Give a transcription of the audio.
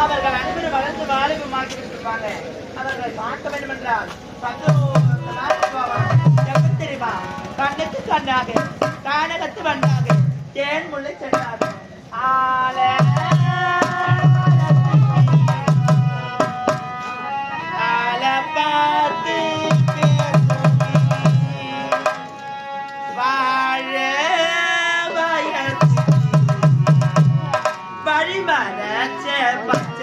அவர்கள் அனைவரும் வளர்ந்து வாலிபமாக்கி விட்டிருப்பாங்க அவர்கள் பார்க்க வேண்டும் என்றால் சந்தோஷமாக போவாங்க. தெரியுமா கண்ணுக்கு கண்ணாக கானகத்து வண்ணாக தேன் முல்லை சென்னாக ஆல 来接吧。